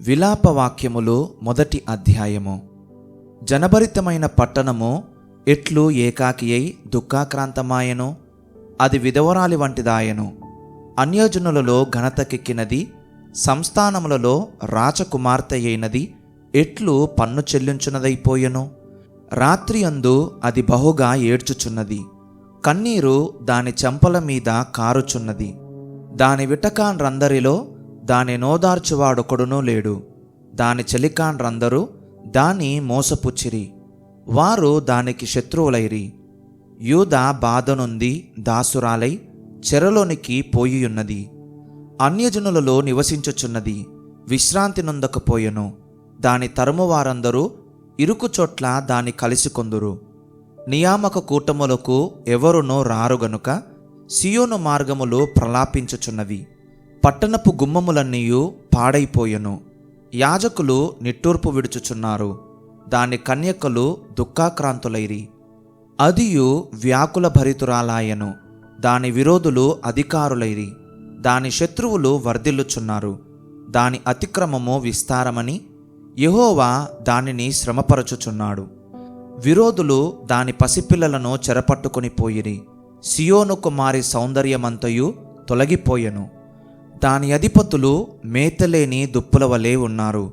విలాపవాక్యములు మొదటి అధ్యాయము. జనభరితమైన పట్టణము ఎట్లు ఏకాకి అయి దుఃఖాక్రాంతమాయను అది విధవరాలి వంటిదాయను. అన్యజనులలో ఘనతకెక్కినది సంస్థానములలో రాచకుమార్తె అయినది ఎట్లు పన్ను చెల్లించున్నదైపోయెను రాత్రి అందు అది బహుగా ఏడ్చుచున్నది కన్నీరు దాని చెంపల మీద కారుచున్నది. దాని విటకాన్రందరిలో దాని నోదార్చువాడొకడునూ లేడు. దాని చలికాండ్రందరూ దాని మోసపుచ్చిరి. వారు దానికి శత్రువులైరి. యూద బాధనుంది దాసురాలై చెరలోనికి పోయియున్నది. అన్యజనులలో నివసించుచున్నది విశ్రాంతి నొందకపోయెను. దాని తరుము వారందరూ ఇరుకు చోట్ల దాని కలిసికొందురు నియామక కూటములకు ఎవరునో రారు గనుక సియోను మార్గములు ప్రలాపించుచున్నవి. పట్టణపు గుమ్మములన్నీయు పాడైపోయెను. యాజకులు నిట్టూర్పు విడుచుచున్నారు. దాని కన్యకలు దుఃఖాక్రాంతులైరి. అదియు వ్యాకుల భరితురాలాయను. దాని విరోధులు అధికారులైరి. దాని శత్రువులు వర్ధిల్లుచున్నారు. దాని అతిక్రమము విస్తారమని యహోవా దానిని శ్రమపరచుచున్నాడు. విరోధులు దాని పసిపిల్లలను చెరపట్టుకుని పోయిరి. సియోను కుమారి సౌందర్యమంతయు తొలగిపోయెను. దాని అధిపతులు మేతలేని దుప్పుల వలె ఉన్నారు.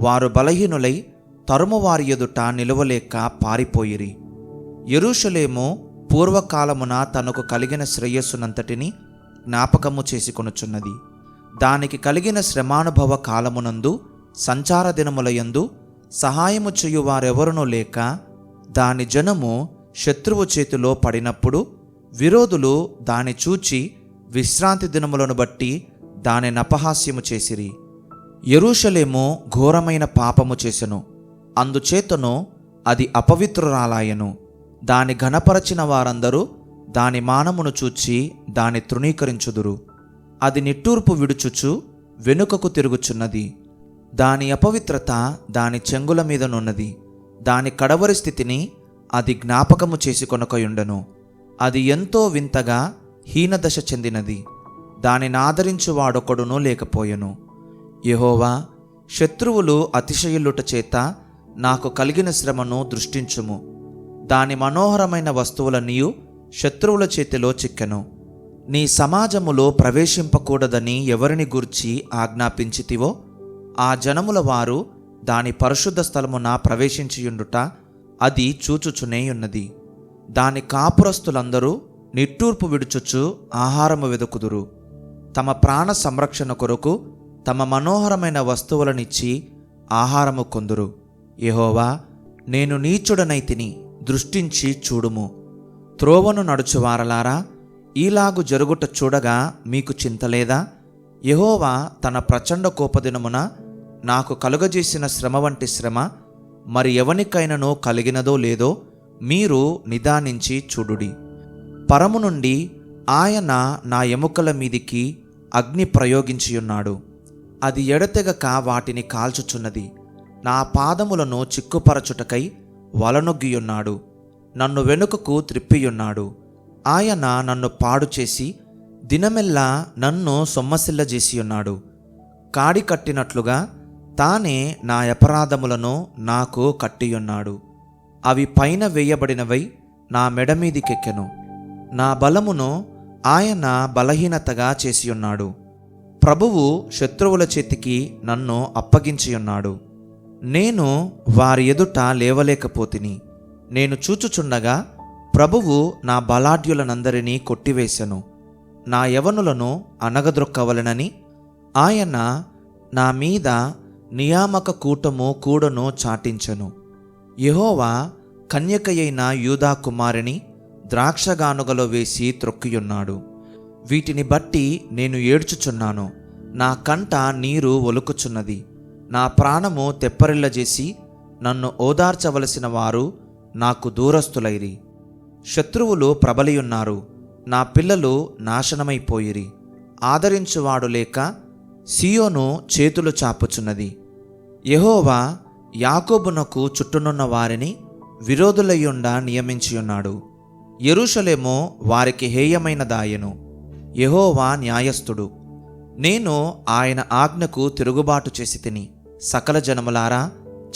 వారు బలహీనులై తరుమువారి ఎదుట నిలువలేక పారిపోయిరి. ఎరుషలేము పూర్వకాలమున తనకు కలిగిన శ్రేయస్సునంతటిని జ్ఞాపకము చేసుకొనుచున్నది. దానికి కలిగిన శ్రమానుభవ కాలమునందు సంచార దినములయందు సహాయము చేయువారెవరునూ లేక దాని జనము శత్రువు చేతిలో పడినప్పుడు విరోధులు దాని చూచి విశ్రాంతి దినములను బట్టి దానిని అపహాస్యము చేసిరి. ఎరుషలేము ఘోరమైన పాపము చేసెను. అందుచేతను అది అపవిత్రురాలాయను. దాని ఘనపరచిన వారందరూ దాని మానమును చూచి దాని తృణీకరించుదురు. అది నిట్టూర్పు విడుచుచు వెనుకకు తిరుగుచున్నది. దాని అపవిత్రత దాని చెంగుల మీదనున్నది దాని కడవరి స్థితిని అది జ్ఞాపకము చేసుకొనకయుండెను అది ఎంతో వింతగా హీనదశ చెందినది. దానిని ఆదరించువాడొకడునూ లేకపోయెను. యహోవా శత్రువులు అతిశయులుట చేత నాకు కలిగిన శ్రమను దృష్టించుము. దాని మనోహరమైన వస్తువులన్నీయు శత్రువుల చేతిలో చిక్కెను. నీ సమాజములో ప్రవేశింపకూడదని ఎవరిని గూర్చి ఆజ్ఞాపించితివో ఆ జనముల వారు దాని పరిశుద్ధ స్థలమున ప్రవేశించియుండుట అది చూచుచునేయున్నది. దాని కాపురస్తులందరూ నిట్టూర్పు విడుచుచు ఆహారము వెదుకుదురు. తమ ప్రాణ సంరక్షణ కొరకు తమ మనోహరమైన వస్తువులనిచ్చి ఆహారము కొందురు. యహోవా నేను నీచుడనైతిని దృష్టించి చూడుము. త్రోవను నడుచువారలారా ఈలాగు జరుగుట చూడగా మీకు చింతలేదా యహోవా తన ప్రచండ కోపదినమున నాకు కలుగజేసిన శ్రమ వంటి శ్రమ మరి ఎవనికైననో కలిగినదో లేదో మీరు నిదానించి చూడుడి. పరము నుండి ఆయన నా ఎముకల మీదికి అగ్ని ప్రయోగించియున్నాడు. అది ఎడతెగక వాటిని కాల్చుచున్నది. నా పాదములను చిక్కుపరచుటకై వలనొగ్గియున్నాడు. నన్ను వెనుకకు త్రిప్పియున్నాడు. ఆయన నన్ను పాడు చేసి దినమెల్లా నన్ను సొమ్మసిల్లజేసియున్నాడు కాడి కట్టినట్లుగా తానే నా అపరాధములను నాకు కట్టియున్నాడు. అవి పైన వేయబడినవై నా మెడ మీదికెక్కెను. నా బలమును ఆయన బలహీనతగా చేసియున్నాడు. ప్రభువు శత్రువుల చేతికి నన్ను అప్పగించియున్నాడు. నేను వారి ఎదుట లేవలేకపోతిని. నేను చూచుచుండగా ప్రభువు నా బలాఢ్యులనందరినీ కొట్టివేశను. నా యవనులను అనగద్రొక్కవలనని ఆయన నా మీద నియామక కూటము కూడను చాటించెను. యహోవా కన్యకయైన యూదా కుమారిని ద్రాక్షగానుగలో వేసి త్రొక్కియున్నాడు. వీటిని బట్టి నేను ఏడ్చుచున్నాను. నా కంట నీరు ఒలుకుచున్నది. నా ప్రాణము తెప్పరిల్లజేసి నన్ను ఓదార్చవలసిన వారు నాకు దూరస్తులైరి శత్రువులు ప్రబలియున్నారు. నా పిల్లలు నాశనమైపోయిరి. ఆదరించువాడు లేక సియోను చేతులు చాపుచున్నది. యహోవా యాకోబునకు చుట్టునున్న వారిని విరోధులయ్యుండా నియమించియున్నాడు. ఎరుషలేమో వారికి హేయమైన దాయను యెహోవా న్యాయస్థుడు. నేను ఆయన ఆజ్ఞకు తిరుగుబాటు చేసి తిని సకల జనములారా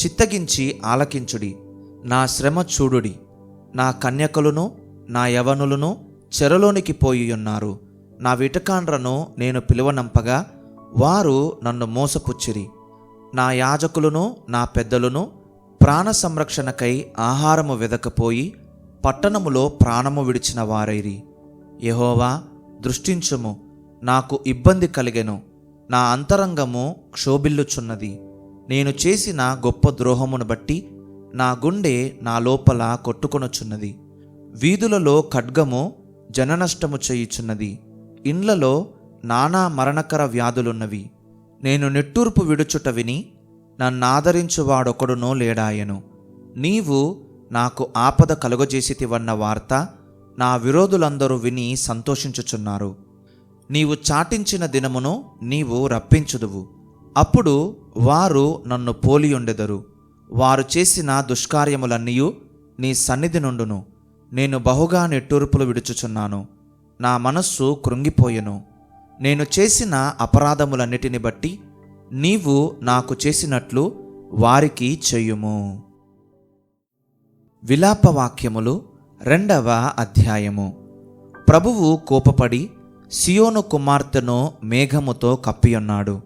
చిత్తగించి ఆలకించుడి. నా శ్రమ చూడుడి. నా కన్యకలను నా యవనులను చెరలోనికి పోయి ఉన్నారు నా విటకాండ్రను నేను పిలువనంపగా వారు నన్ను మోసపుచ్చిరి. నా యాజకులను నా పెద్దలను ప్రాణ సంరక్షణకై ఆహారము వెదకపోయి పట్టణములో ప్రాణము విడిచిన వారైరి. యహోవా దృష్టించుము నాకు ఇబ్బంది కలిగెను. నా అంతరంగము క్షోభిల్లుచున్నది. నేను చేసిన గొప్ప ద్రోహమును బట్టి నా గుండె నా లోపల కొట్టుకొనుచున్నది. వీధులలో ఖడ్గము జననష్టము చేయుచున్నది. ఇండ్లలో నానా మరణకర వ్యాధులున్నవి. నేను నిట్టూర్పు విడుచుట విని నన్నాదరించువాడొకడునో లేడాయను. నీవు నాకు ఆపద కలుగజేసితివన్న వార్త నా విరోధులందరూ విని సంతోషించుచున్నారు. నీవు చాటించిన దినమును నీవు రప్పించుదువు. అప్పుడు వారు నన్ను పోలియుండెదరు. వారు చేసిన దుష్కార్యములన్నీయు నీ సన్నిధి నుండును. నేను బహుగా నెట్టూర్పులు విడుచుచున్నాను. నా మనస్సు కృంగిపోయెను. నేను చేసిన అపరాధములన్నిటిని బట్టి నీవు నాకు చేసినట్లు వారికి చెయ్యుము విలాపవాక్యములు రెండవ అధ్యాయము. ప్రభువు కోపపడి సియోను కుమార్తెను మేఘముతో కప్పియున్నాడు.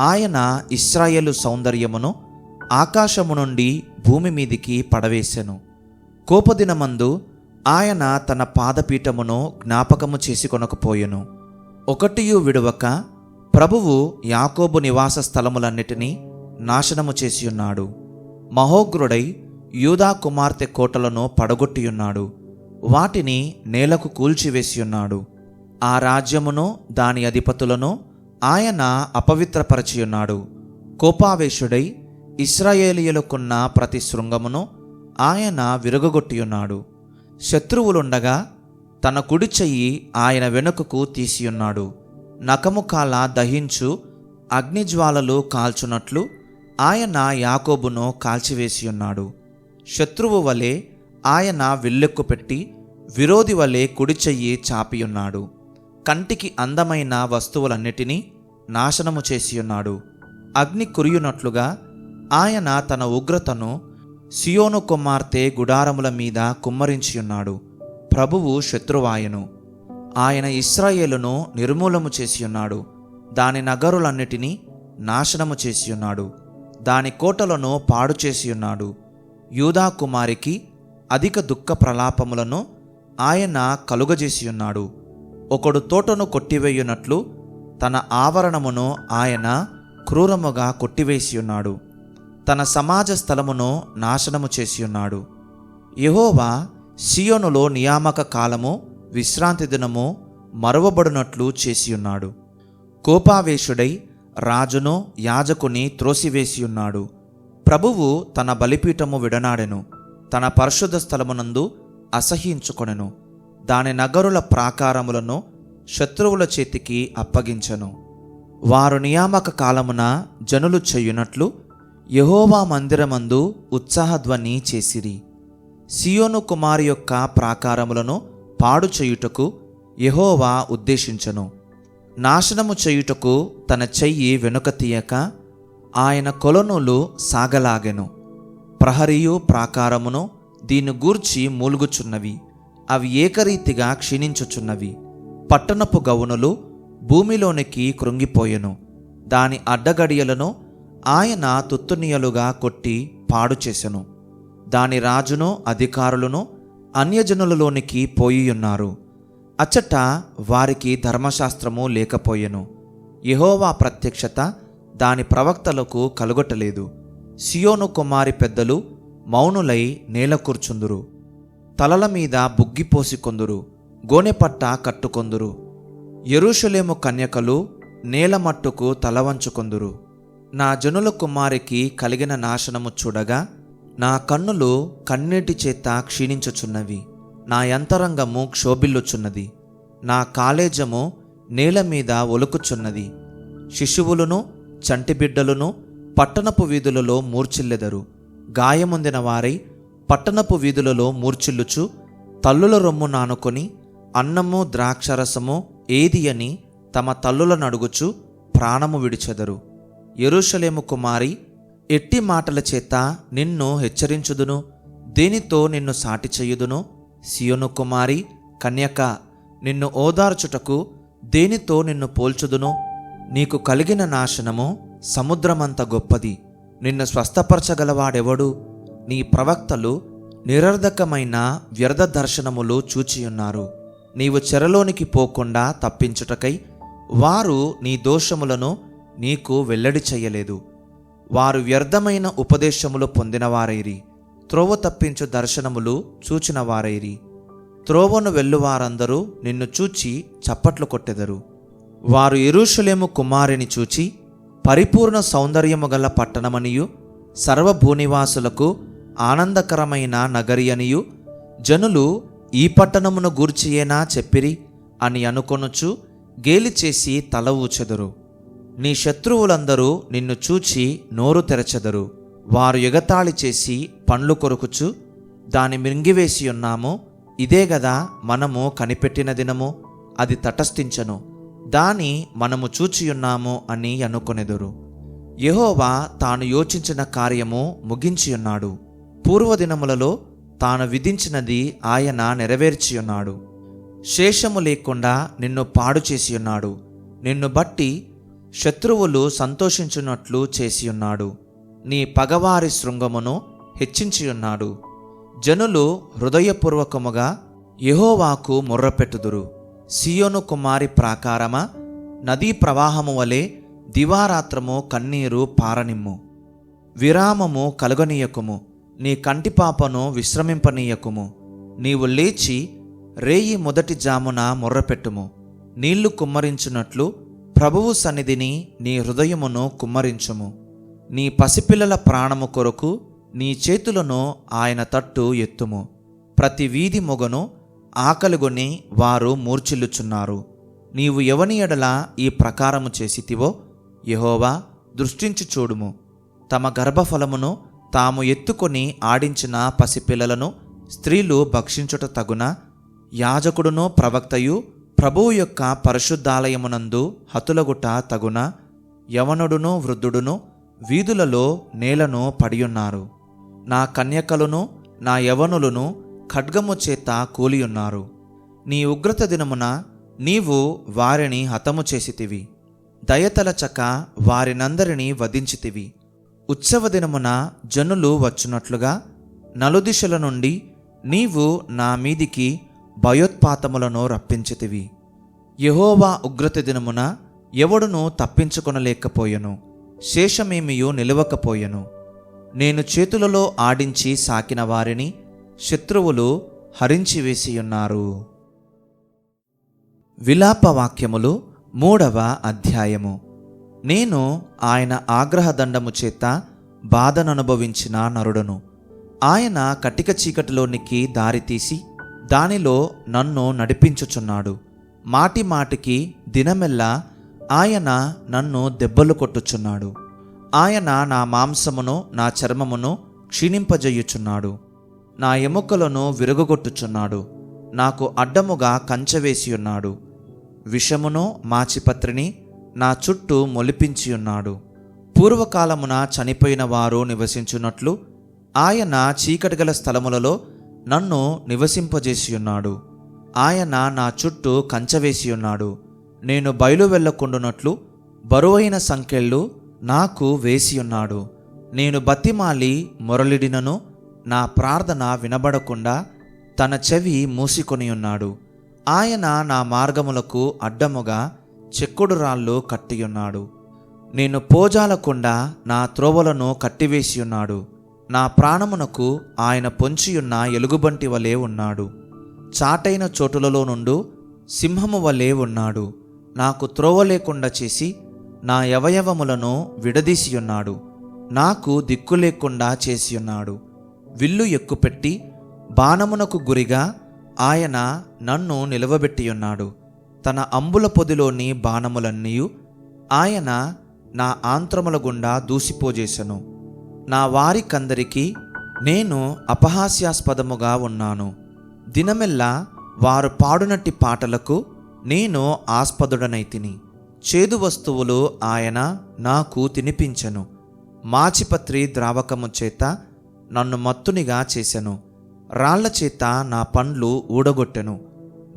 ఆయన ఇస్రాయేలు సౌందర్యమును ఆకాశము నుండి భూమి మీదికి పడవేశెను కోపదినమందు ఆయన తన పాదపీఠమును జ్ఞాపకము చేసుకొనకపోయెను ఒకటియు విడువక ప్రభువు యాకోబు నివాస స్థలములన్నిటినీ నాశనము చేసియున్నాడు. మహోగ్రుడై యూదా కుమార్తె కోటలను పడగొట్టియున్నాడు. వాటిని నేలకు కూల్చివేసియున్నాడు. ఆ రాజ్యమును దాని అధిపతులను ఆయన అపవిత్రపరచియున్నాడు. కోపావేశుడై ఇస్రాయేలీయులకున్న ప్రతి శృంగమును ఆయన విరగొట్టియున్నాడు శత్రువులుండగా తన కుడి చెయ్యి ఆయన వెనుకకు తీసియున్నాడు. నకముకాల దహించు అగ్నిజ్వాలలు కాల్చునట్లు ఆయన యాకోబును కాల్చివేసియున్నాడు. శత్రువు వలె ఆయన విల్లెక్కు పెట్టి విరోధి వలె కుడి చెయ్యి చాపియున్నాడు. కంటికి అందమైన వస్తువులన్నిటినీ నాశనము చేసియున్నాడు. అగ్ని కురియునట్లుగా ఆయన తన ఉగ్రతను సియోను కుమార్తె గుడారముల మీద కుమ్మరించియున్నాడు. ప్రభువు శత్రువాయను. ఆయన ఇస్రాయేలును నిర్మూలము చేసియున్నాడు. దాని నగరులన్నిటినీ నాశనము చేసియున్నాడు. దాని కోటలను పాడు చేసియున్నాడు. యూదా కుమారికి అధిక దుఃఖ ప్రలాపములను ఆయన కలుగజేసియున్నాడు. ఒకడు తోటను కొట్టివేయునట్లు తన ఆవరణమును ఆయన క్రూరముగా కొట్టివేసియున్నాడు. తన సమాజ స్థలమును నాశనము చేసియున్నాడు. యహోవా సియోనులో నియామక కాలము విశ్రాంతి దినము మరువబడినట్లు చేసియున్నాడు. కోపావేశుడై రాజును యాజకుని త్రోసివేసియున్నాడు. ప్రభువు తన బలిపీఠము విడనాడెను తన పరిశుద్ధ స్థలమునందు అసహ్యించుకొనెను దాని నగరుల ప్రాకారములను శత్రువుల చేతికి అప్పగించెను. వారు నియామక కాలమున జనులు చేయునట్లు యహోవా మందిరమందు ఉత్సాహధ్వని చేసిరి. సియోను కుమారి యొక్క ప్రాకారములను పాడు చేయుటకు యహోవా ఉద్దేశించను. నాశనము చేయుటకు తన చెయ్యి వెనుక తీయక ఆయన కొలనులు సాగలాగెను. ప్రహరియు ప్రాకారమును దీని గూర్చి మూలుగుచున్నవి. అవి ఏకరీతిగా క్షీణించుచున్నవి. పట్టణపు గవునులు భూమిలోనికి కృంగిపోయెను. దాని అడ్డగడియలను ఆయన తుత్తునియలుగా కొట్టి పాడు చేసెను దాని రాజును అధికారులను అన్యజనులలోనికి పోయియున్నారు. అచ్చట వారికి ధర్మశాస్త్రము లేకపోయెను. యహోవా ప్రత్యక్షత దాని ప్రవక్తలకు కలుగొట్టలేదు. సియోను కుమారి పెద్దలు మౌనులై నేల కూర్చుందురు. తలల మీద బుగ్గిపోసి కొందురు గోనెపట్ట కట్టుకొందురు. ఎరుషులేము కన్యకలు నేల మట్టుకు తలవంచుకొందురు నా జనుల కుమారికి కలిగిన నాశనము చూడగా నా కన్నులు కన్నీటి చేత క్షీణించుచున్నవి. నా యంతరంగము క్షోభిల్లుచున్నది. నా కాలేజము నేల మీద ఒలుకుచున్నది. శిశువులను చంటిబిడ్డలను పట్టణపు వీధులలో మూర్చిల్లెదరు గాయముందిన వారై పట్టణపు వీధులలో మూర్చిల్లుచు తల్లుల రొమ్ము నానుకొని అన్నము ద్రాక్షరసము ఏది అని తమ తల్లులను అడుగుచు ప్రాణము విడిచెదరు. ఎరుషలేము కుమారి ఎట్టి మాటల చేత నిన్ను హెచ్చరించుదును? దేనితో నిన్ను సాటి చేయుదును? సియోను కుమారి కన్యక నిన్ను ఓదార్చుటకు దేనితో నిన్ను పోల్చుదును? నీకు కలిగిన నాశనము సముద్రమంత గొప్పది. నిన్ను స్వస్థపరచగలవాడెవడు? నీ ప్రవక్తలు నిరర్ధకమైన వ్యర్థ దర్శనములు చూచియున్నారు. నీవు చెరలోనికి పోకుండా తప్పించుటకై వారు నీ దోషములను నీకు వెల్లడి చెయ్యలేదు వారు వ్యర్థమైన ఉపదేశములు పొందినవారైరి. త్రోవ తప్పించు దర్శనములు చూచినవారైరి. త్రోవను వెళ్ళువారందరూ నిన్ను చూచి చప్పట్లు కొట్టెదరు. వారు ఎరుషలేము కుమారిని చూచి పరిపూర్ణ సౌందర్యము గల పట్టణమనియు సర్వభూనివాసులకు ఆనందకరమైన నగరి అనియు జనులు ఈ పట్టణమును గూర్చియేనా చెప్పిరి అని అనుకొనుచు గేలి చేసి తల ఊచెదరు. నీ శత్రువులందరూ నిన్ను చూచి నోరు తెరచెదరు. వారు ఎగతాళి చేసి పండ్లు కొరుకుచు దాని మింగివేసి ఉన్నాము ఇదే గదా మనము కనిపెట్టిన దినము అది తటస్థించను. దాని మనము చూచియున్నాము అని అనుకొనెదురు. యహోవా తాను యోచించిన కార్యము ముగించియున్నాడు పూర్వదినములలో తాను విధించినది ఆయన నెరవేర్చియున్నాడు శేషము లేకుండా నిన్ను పాడు చేసియున్నాడు నిన్ను బట్టి శత్రువులు సంతోషించున్నట్లు చేసియున్నాడు నీ పగవారి శృంగమును హెచ్చించియున్నాడు జనులు హృదయపూర్వకముగా యహోవాకు ముర్రపెట్టుదురు. సియోను కుమారి ప్రాకారమా? నదీ ప్రవాహము వలె దివారాత్రము కన్నీరు పారనిమ్ము. విరామము కలుగనీయకుము. నీ కంటిపాపను విశ్రమింపనీయకుము. నీవు లేచి రేయి మొదటి జామున మొర్రపెట్టుము. నీళ్ళు కుమ్మరించున్నట్లు ప్రభువు సన్నిధిని నీ హృదయమును కుమ్మరించుము. నీ పసిపిల్లల ప్రాణము కొరకు నీ చేతులను ఆయన తట్టు ఎత్తుము. ప్రతి వీధి మొగను ఆకలిగొని వారు మూర్చిల్లుచున్నారు నీవు ఎవని ఎడల ఈ ప్రకారము చేసితివో? యహోవా దృష్టించి చూడుము. తమ గర్భఫలమును తాము ఎత్తుకొని ఆడించిన పసిపిల్లలను స్త్రీలు భక్షించుట తగున యాజకుడును ప్రవక్తయు ప్రభువు యొక్క పరిశుద్ధాలయమునందు హతులగుట తగున యవనుడును వృద్ధుడును వీధులలో నేలను పడియున్నారు. నా కన్యకలను నా యవనులను ఖడ్గము చేత కూలియున్నారు. నీ ఉగ్రత దినమున నీవు వారిని హతము చేసితివి. దయతలచక వారినందరినీ వధించితివి. ఉత్సవ దినమున జనులు వచ్చునట్లుగా నలుదిశల నుండి నీవు నా మీదికి భయోత్పాతములను రప్పించితివి. యహోవా ఉగ్రత దినమున ఎవడును తప్పించుకొనలేకపోయెను. శేషమేమియు నిలవకపోయెను. నేను చేతులలో ఆడించి సాకిన వారిని శత్రువులు హరించివేసియున్నారు విలాప వాక్యములు మూడవ అధ్యాయము. నేను ఆయన ఆగ్రహదండము చేత బాధననుభవించిన నరుడను. ఆయన కటిక చీకటిలోనికి దారితీసి దానిలో నన్ను నడిపించుచున్నాడు. మాటి మాటికి దినమెల్లా ఆయన నన్ను దెబ్బలు కొట్టుచున్నాడు. ఆయన నా మాంసమును నా చర్మమును క్షీణింపజేయుచున్నాడు. నా ఎముకలను విరగొట్టుచున్నాడు నాకు అడ్డముగా కంచవేసి ఉన్నాడు విషమును మాచిపత్రిని నా చుట్టూ మొలిపించి ఉన్నాడు పూర్వకాలమున చనిపోయిన వారు నివసించున్నట్లు ఆయన చీకటిగల స్థలములలో నన్ను నివసింపజేసి ఉన్నాడు ఆయన నా చుట్టూ కంచవేసి ఉన్నాడు నేను బయలు వెళ్ళకుండునట్లు బరువైన సంకెళ్ళు నాకు వేసి ఉన్నాడు నేను బతిమాలి మొరలిడినను నా ప్రార్థన వినబడకుండా తన చెవి మూసికొని ఉన్నాడు. ఆయన నా మార్గములకు అడ్డముగా చెక్కుడు రాళ్ళు కట్టియున్నాడు నేను పోజాలకుండా నా త్రోవలను కట్టివేసి ఉన్నాడు. నా ప్రాణమునకు ఆయన పొంచియున్న ఎలుగుబంటి వలె ఉన్నాడు. చాటైన చోటులలో నుండు సింహము వలె ఉన్నాడు. నాకు త్రోవ లేకుండా చేసి నా అవయవములను విడదీసియున్నాడు. నాకు దిక్కు లేకుండా చేసియున్నాడు. విల్లు ఎక్కుపెట్టి బాణమునకు గురిగా ఆయన నన్ను నిలవబెట్టియున్నాడు. తన అంబుల పొదిలోని బాణములన్నీయు ఆయన నా ఆంత్రముల గుండా దూసిపోజేశను నా వారికందరికీ నేను అపహాస్యాస్పదముగా ఉన్నాను. దినమెల్లా వారు పాడునట్టి పాటలకు నేను ఆస్పదుడనైతిని. చేదు వస్తువులు ఆయన నాకు తినిపించెను. మాచిపత్రి ద్రావకము చేత నన్ను మత్తునిగా చేసెను రాళ్ళ చేత నా పండ్లు ఊడగొట్టెను.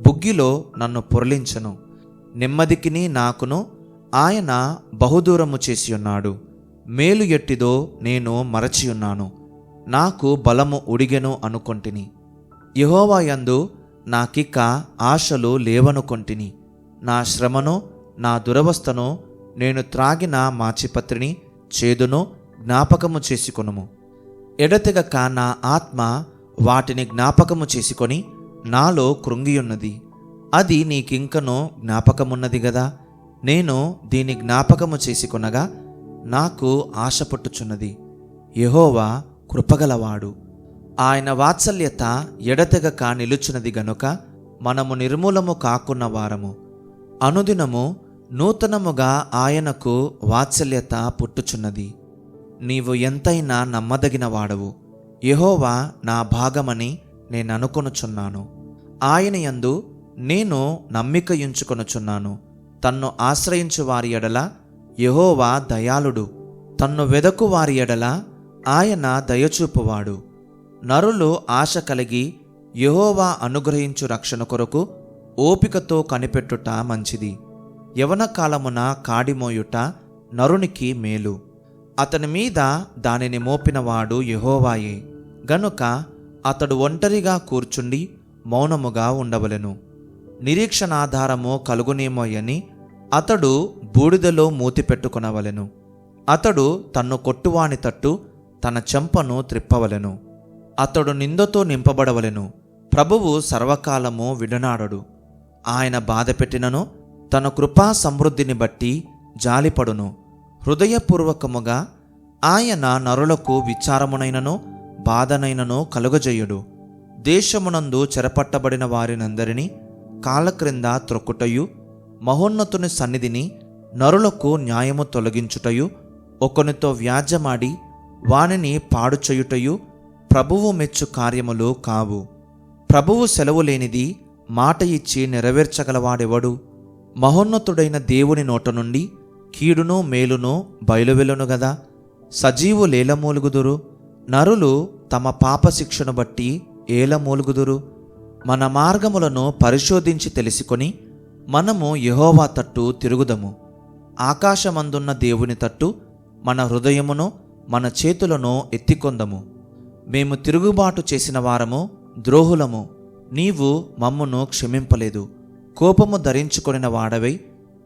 బుగ్గిలో నన్ను పొరలించను. నెమ్మదికిని నాకును ఆయన బహుదూరము చేసి ఉన్నాడు మేలు ఎట్టిదో నేను మరచియున్నాను. నాకు బలము ఉడిగెను అనుకొంటిని. యహోవాయందు నాకిక్క ఆశలు లేవనుకొంటిని నా శ్రమను నా దురవస్థను నేను త్రాగిన మాచిపత్రిని చేదును జ్ఞాపకము చేసుకొనుము. ఎడతెగక నా ఆత్మ వాటిని జ్ఞాపకము చేసుకొని నాలో కృంగియున్నది. అది నీకింకనో జ్ఞాపకమున్నది గదా. నేను దీని జ్ఞాపకము చేసుకొనగా నాకు ఆశ పుట్టుచున్నది. యహోవా కృపగలవాడు. ఆయన వాత్సల్యత ఎడతెగక నిలుచున్నది గనుక మనము నిర్మూలము కాకున్న వారము. అనుదినము నూతనముగా ఆయనకు వాత్సల్యత పుట్టుచున్నది. నీవు ఎంతైనా నమ్మదగిన వాడవు నా భాగమని నేను అనుకొనుచున్నాను ఆయన యందు నేను నమ్మికయించుకొనుచున్నాను. తన్ను ఆశ్రయించు వారి ఎడల యహోవా దయాళుడు. తన్ను వెదకు వారి ఎడల ఆయన దయచూపువాడు. నరులు ఆశ కలిగి యహోవా అనుగ్రహించు రక్షణ కొరకు ఓపికతో కనిపెట్టుట మంచిది. యవన కాలమున కాడిమోయుట నరునికి మేలు. అతని మీద దానిని మోపినవాడు యహోవాయే. గనుక అతడు ఒంటరిగా కూర్చుండి మౌనముగా ఉండవలెను. నిరీక్షణాధారము కలుగునేమోయని అతడు బూడిదలో మూతి పెట్టుకొనవలెను. అతడు తన్ను కొట్టువాని తట్టు తన చెంపను త్రిప్పవలెను. అతడు నిందతో నింపబడవలెను. ప్రభువు సర్వకాలము విడనాడడు. ఆయన బాధపెట్టినను తన కృపా సమృద్ధిని బట్టి జాలిపడును. హృదయపూర్వకముగా ఆయన నరులకు విచారమునైనను బాధనైనను కలుగజేయుడు. దేశమునందు చెరపట్టబడిన వారినందరినీ కాలక్రింద త్రొక్కుటయు మహోన్నతుని సన్నిధిని నరులకు న్యాయము తొలగించుటయు ఒకనితో వ్యాజ్యమాడి వానిని పాడుచేయుటయు ప్రభువు మెచ్చు కార్యములు కావు. ప్రభువు సెలవు లేనిది మాట ఇచ్చి నెరవేర్చగలవాడెవడు? మహోన్నతుడైన దేవుని నోట నుండి కీడును మేలును బయలువెలును గదా. సజీవు లేలమూలుగుదురు. నరులు తమ పాపశిక్షను బట్టి ఏలమూలుగుదురు. మన మార్గములను పరిశోధించి తెలుసుకొని మనము యహోవా తట్టు తిరుగుదము. ఆకాశమందున్న దేవుని తట్టు మన హృదయమును మన చేతులను ఎత్తికొందము. మేము తిరుగుబాటు చేసిన వారము ద్రోహులము. నీవు మమ్మును క్షమింపలేదు. కోపము ధరించుకొనిన వాడవై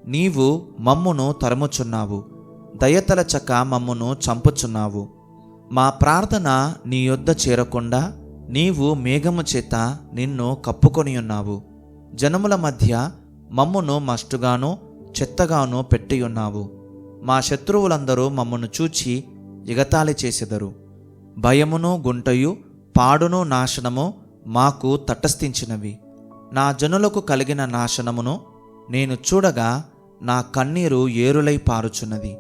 నీవు మమ్మును తరుముచున్నావు. దయతలచక మమ్మును చంపుచున్నావు. మా ప్రార్థన నీ యొద్ద చేరకుండా నీవు మేఘము చేత నిన్ను కప్పుకొని ఉన్నావు. జనముల మధ్య మమ్మును మస్టుగాను చెత్తగాను పెట్టియున్నావు మా శత్రువులందరూ మమ్మను చూచి ఎగతాళి చేసెదరు. భయమును గుంటయు పాడును నాశనము మాకు తటస్థించినవి. నా జనులకు కలిగిన నాశనమును నేను చూడగా నా కన్నీరు ఏరులై పారుచున్నది.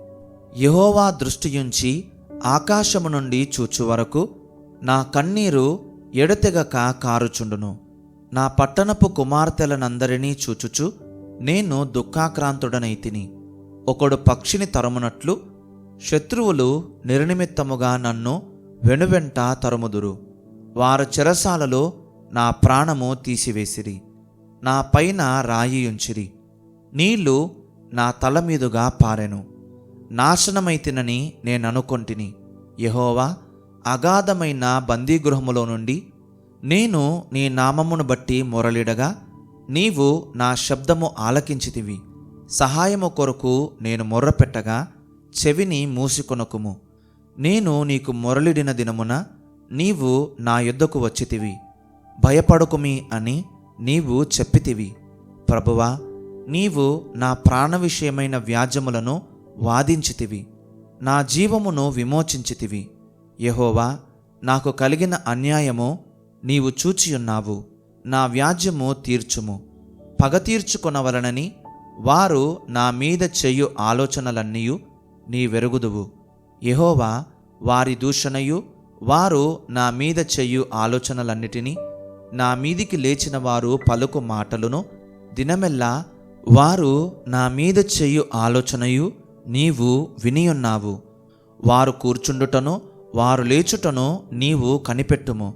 యహోవా దృష్టియుంచి ఆకాశము నుండి చూచు వరకు నా కన్నీరు ఎడతెగక కారుచుండును. నా పట్టణపు కుమార్తెలనందరినీ చూచుచు నేను దుఃఖాక్రాంతుడనైతిని ఒకడు పక్షిని తరుమునట్లు శత్రువులు నిర్నిమిత్తముగా నన్ను వెనువెంట తరుముదురు. వారు చెరసాలలో నా ప్రాణము తీసివేసిరి. నా పైన రాయి ఉంచిరి నీళ్ళు నా తల మీదుగా పారెను. నాశనమైతినని నేను అనుకొంటిని యహోవా అగాధమైన బందీగృహములో నుండి నేను నీ నామమును బట్టి మొరలిడగా నీవు నా శబ్దము ఆలకించితివి. సహాయము కొరకు నేను మొర్రపెట్టగా చెవిని మూసుకొనకుము. నేను నీకు మొరలిడిన దినమున నీవు నా యుద్ధకు వచ్చితివి. భయపడకుమి అని నీవు చెప్పితివి. ప్రభువా నీవు నా ప్రాణ విషయమైన వ్యాజ్యములను వాదించితివి. నా జీవమును విమోచించితివి. యహోవా నాకు కలిగిన అన్యాయము నీవు చూచియున్నావు. నా వ్యాజ్యము తీర్చుము. పగ తీర్చుకొనవలనని వారు నా మీద చెయ్యు ఆలోచనలన్నీయు నీ వెరుగుదువు యహోవా వారి దూషణయు వారు నా మీద చెయ్యు ఆలోచనలన్నిటినీ నా మీదికి లేచిన వారు పలుకు మాటలను దినమెల్లా వారు నా మీద చేయు ఆలోచనయు నీవు వినియున్నావు. వారు కూర్చుండుటను వారు లేచుటను నీవు కనిపెట్టుము.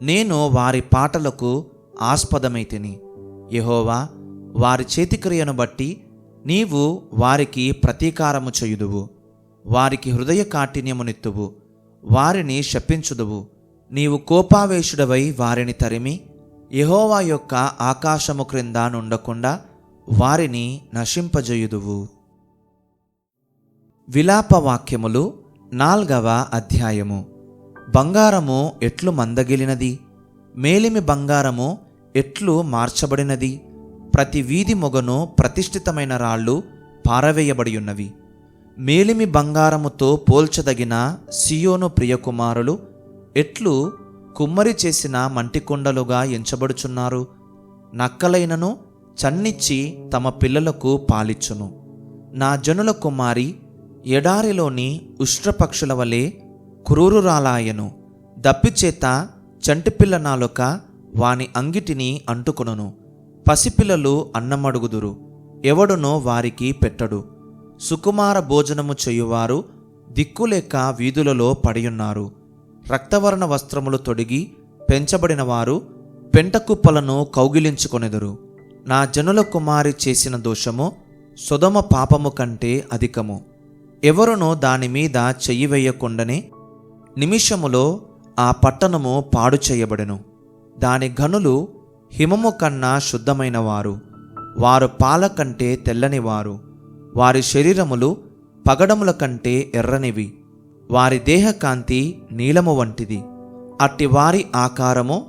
నేను వారి పాటలకు ఆస్పదమైతిని యహోవా వారి చేతిక్రియను బట్టి నీవు వారికి ప్రతీకారము చేయుదువు. వారికి హృదయ కాఠిన్యమునెత్తువు వారిని శపించుదువు. నీవు కోపావేశుడవై వారిని తరిమి యహోవా యొక్క ఆకాశము క్రింద నుండకుండా వారిని నశింపజేయుదువు. విలాప వాక్యములు నాల్గవ అధ్యాయము. బంగారము ఎట్లు మందగిలినది? మేలిమి బంగారము ఎట్లు మార్చబడినది? ప్రతి వీధి మొగను ప్రతిష్ఠితమైన రాళ్ళు పారవేయబడి ఉన్నవి మేలిమి బంగారముతో పోల్చదగిన సియోను ప్రియకుమారులు ఎట్లు కుమ్మరి చేసిన మంటికొండలుగా ఎంచబడుచున్నారు? నక్కలైనను చన్నిచ్చి తమ పిల్లలకు పాలిచ్చును. నా జనుల కుమారి ఎడారిలోని ఉష్ట్రపక్షుల వలె క్రూరురాలాయను. దప్పిచేత చంటిపిల్ల నాలుక వాని అంగిటిని అంటుకొనును. పసిపిల్లలు అన్నమడుగుదురు. ఎవడునో వారికి పెట్టడు. సుకుమార భోజనము చేయువారు దిక్కులేక వీధులలో పడియున్నారు. రక్తవర్ణ వస్త్రములు తొడిగి పెంచబడిన వారు పెంటకుప్పలను కౌగిలించుకొనెదరు. నా జనుల కుమారి చేసిన దోషము సుధమ పాపము కంటే అధికము. ఎవరునో దాని మీద చెయ్యి వేయకుండానే నిమిషములో ఆ పట్టణము పాడు చేయబడెను. దాని గనులు హిమము కన్నా శుద్ధమైన వారు వారు పాల కంటే తెల్లనివారు. వారి శరీరములు పగడముల కంటే ఎర్రనివి. వారి దేహకాంతి నీలము వంటిది. అట్టి వారి ఆకారము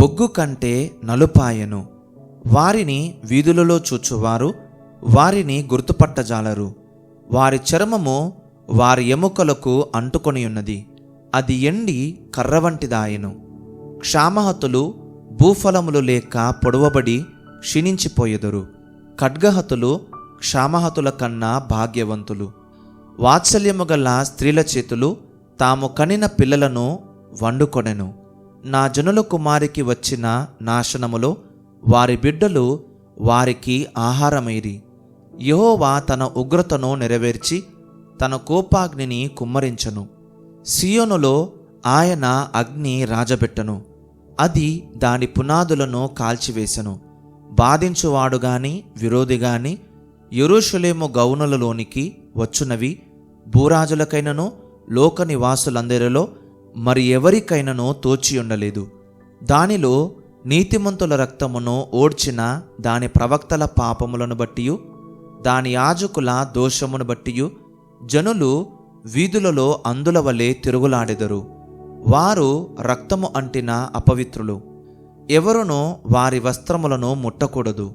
బొగ్గు కంటే నలుపాయను. వారిని వీధులలో చూచువారు వారిని గుర్తుపట్టజాలరు. వారి చర్మము వారి ఎముకలకు అంటుకొని ఉన్నది అది ఎండి కర్ర వంటిదాయను క్షామహతులు భూఫలములు లేక పొడవబడి క్షీణించిపోయెదరు. ఖడ్గహతులు క్షామహతుల కన్నా భాగ్యవంతులు. వాత్సల్యము గల స్త్రీల చేతులు తాము కనిన పిల్లలను వండుకొనెను. నా జనుల కుమారికి వచ్చిన నాశనములో వారి బిడ్డలు వారికి ఆహారమైరి యహోవా తన ఉగ్రతను నెరవేర్చి తన కోపాగ్నిని కుమ్మరించను. సియోనులో ఆయన అగ్ని రాజబెట్టను. అది దాని పునాదులను కాల్చివేశను బాధించువాడు గాని విరోధి గాని యెరూషలేము గౌనులలోనికి వచ్చునవి. భూరాజులకైనను లోక నివాసులందరిలో మరి ఎవరికైనను తోచియుండలేదు. దానిలో నీతిమంతుల రక్తమును ఓడ్చిన దాని ప్రవక్తల పాపములను బట్టియు దాని యాజకుల దోషమును బట్టియు జనులు వీధులలో అందుల వలె తిరుగులాడెదరు. వారు రక్తము అంటిన అపవిత్రులు. ఎవరునూ వారి వస్త్రములను ముట్టకూడదు.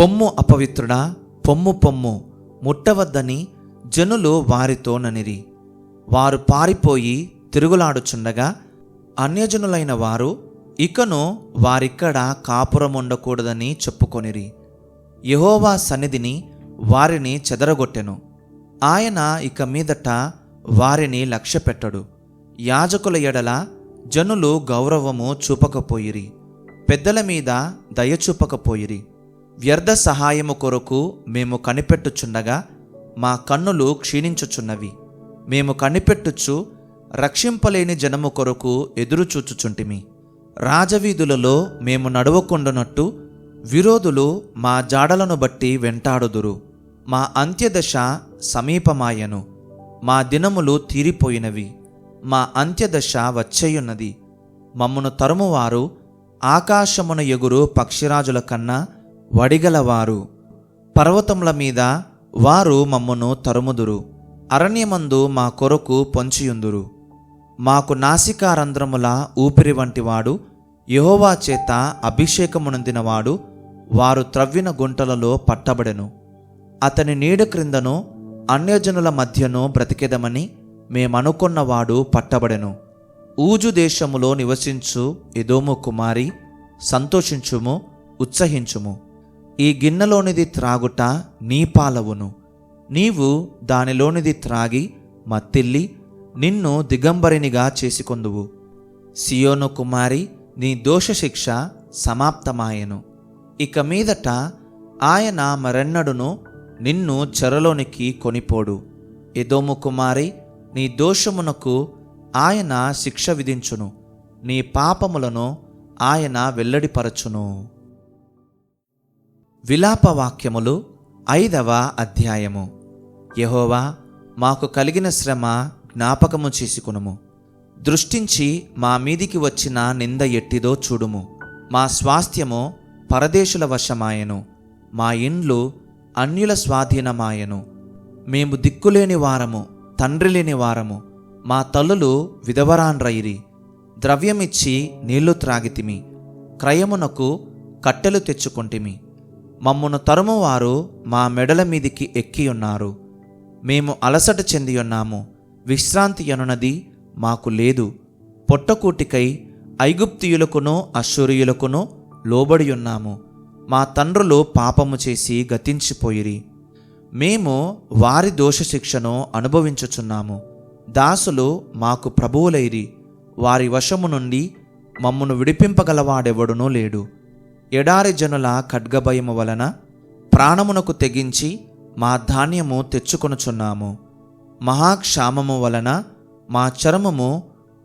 పొమ్ము అపవిత్రుడా పొమ్ము పొమ్ము ముట్టవద్దని జనులు వారితో ననిరి. వారు పారిపోయి తిరుగులాడుచుండగా అన్యజనులైన వారు ఇకను వారిక్కడ కాపురముండకూడదని చెప్పుకొనిరి. యహోవా సన్నిధిని వారిని చెదరగొట్టెను. ఆయన ఇక మీదట వారిని లక్ష్యపెట్టడు. యాజకుల ఎడల జనులు గౌరవము చూపకపోయిరి. పెద్దల మీద దయ చూపకపోయిరి. వ్యర్థ సహాయము కొరకు మేము కనిపెట్టుచుండగా మా కన్నులు క్షీణించుచున్నవి. మేము కనిపెట్టుచు రక్షింపలేని జనము కొరకు ఎదురుచూచుచుంటిమి. రాజవీధులలో మేము నడవకుండునట్టు విరోధులు మా జాడలను బట్టి వెంటాడుదురు. మా అంత్యదశ సమీపమాయను. మా దినములు తీరిపోయినవి. మా అంత్యదశ వచ్చేయున్నది. మమ్మను తరుమువారు ఆకాశమున ఎగురు పక్షిరాజుల కన్నా వడిగలవారు. పర్వతముల మీద వారు మమ్మను తరుముదురు. అరణ్యమందు మా కొరకు పొంచియుందురు. మాకు నాసికారంధ్రముల ఊపిరి వంటివాడు యహోవా చేత అభిషేకమునందినవాడు వారు త్రవ్విన గుంటలలో పట్టబడెను. అతని నీడ క్రిందను అన్యజనుల మధ్యను బ్రతికెదమని మేమనుకున్నవాడు పట్టబడెను. ఊజు దేశములో నివసించు ఎదోము కుమారి సంతోషించుము ఉత్సహించుము. ఈ గిన్నెలోనిది త్రాగుట నీ పాలవును. నీవు దానిలోనిది త్రాగి మత్తిల్లి నిన్ను దిగంబరినిగా చేసుకొందువు. సియోను కుమారి నీ దోషశిక్ష సమాప్తమాయెను. ఇక మీదట ఆయన మరెన్నడును నిన్ను చెరలోనికి కొనిపోడు. ఎదోము కుమారి నీ దోషమునకు ఆయన శిక్ష విధించును. నీ పాపములను ఆయన వెల్లడిపరచును. విలాపవాక్యములు ఐదవ అధ్యాయము. యహోవా మాకు కలిగిన శ్రమ జ్ఞాపకము చేసుకునుము. దృష్టించి మా మీదికి వచ్చిన నింద ఎట్టిదో చూడుము. మా స్వాస్థ్యము పరదేశుల వశమాయను. మా ఇండ్లు అన్యుల స్వాధీనమాయను. మేము దిక్కులేని వారము తండ్రి లేని వారము. మా తల్లులు విధవరాన్రైరి ద్రవ్యమిచ్చి నీళ్ళు త్రాగితిమి. క్రయమునకు కట్టెలు తెచ్చుకొంటిమి. మమ్మును తరుమువారు మా మెడల మీదికి ఎక్కియున్నారు. మేము అలసట చెందియున్నాము. విశ్రాంతి అనునది మాకు లేదు. పొట్టకూటికై ఐగుప్తియులకునో అశ్వరీయులకునో లోబడి ఉన్నాము. మా తండ్రులు పాపము చేసి గతించిపోయిరి. మేము వారి దోషశిక్షను అనుభవించుచున్నాము. దాసులు మాకు ప్రభువులైరి. వారి వశము నుండి మమ్మను విడిపింపగలవాడెవడునూ లేడు. ఎడారి జనుల ఖడ్గభయము వలన ప్రాణమునకు తెగించి మా ధాన్యము తెచ్చుకొనుచున్నాము. మహాక్షామము వలన మా చర్మము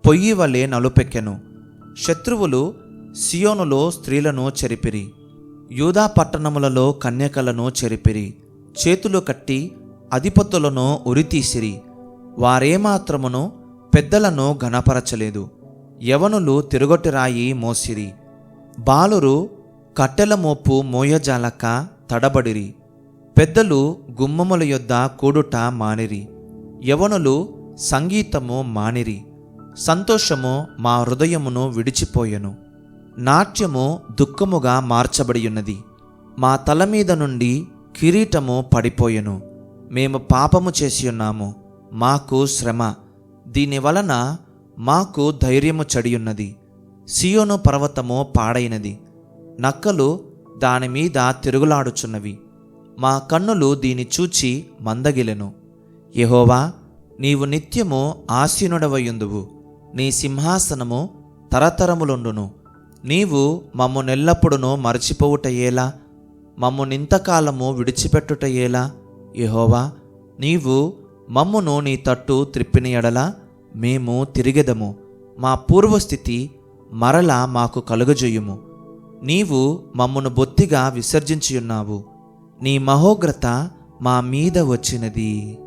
పొయ్యి వలె నలుపెక్కెను. శత్రువులు సియోనులో స్త్రీలను చెరిపిరి. యూదా పట్టణములలో కన్యకలను చెరిపిరి. చేతులు కట్టి అధిపతులను ఉరితీసిరి. వారేమాత్రమును పెద్దలను ఘనపరచలేదు. యవనులు తిరుగొట్టిరాయి మోసిరి. బాలురు కట్టెల మోపు మోయజాలక తడబడిరి. పెద్దలు గుమ్మముల యొద్ద కూడుట మానిరి. యవనులు సంగీతము మానిరి సంతోషము మా హృదయమును విడిచిపోయెను. నాట్యము దుఃఖముగా మార్చబడి ఉన్నది మా తల మీద నుండి కిరీటము పడిపోయెను. మేము పాపము చేసి ఉన్నాము మాకు శ్రమ. దీని వలన మాకు ధైర్యము చడియున్నది. సియోను పర్వతము పాడైనది. నక్కలు దాని మీద తిరుగులాడుచున్నవి. మా కన్నులు దీని చూచి మందగిలెను. యహోవా నీవు నిత్యము ఆసీనుడవయుందువు. నీ సింహాసనము తరతరములుండును. నీవు మమ్ము నెల్లప్పుడును మరచిపోవుటయేలా మమ్ము నింతకాలము విడిచిపెట్టుటయేలా యహోవా నీవు మమ్మును నీ తట్టు త్రిప్పిన ఎడల మేము తిరిగెదము. మా పూర్వస్థితి మరల మాకు కలుగజేయుము. నీవు మమ్మును బొత్తిగా విసర్జించియున్నావు. నీ మహోగ్రత మా మీద వచ్చినది.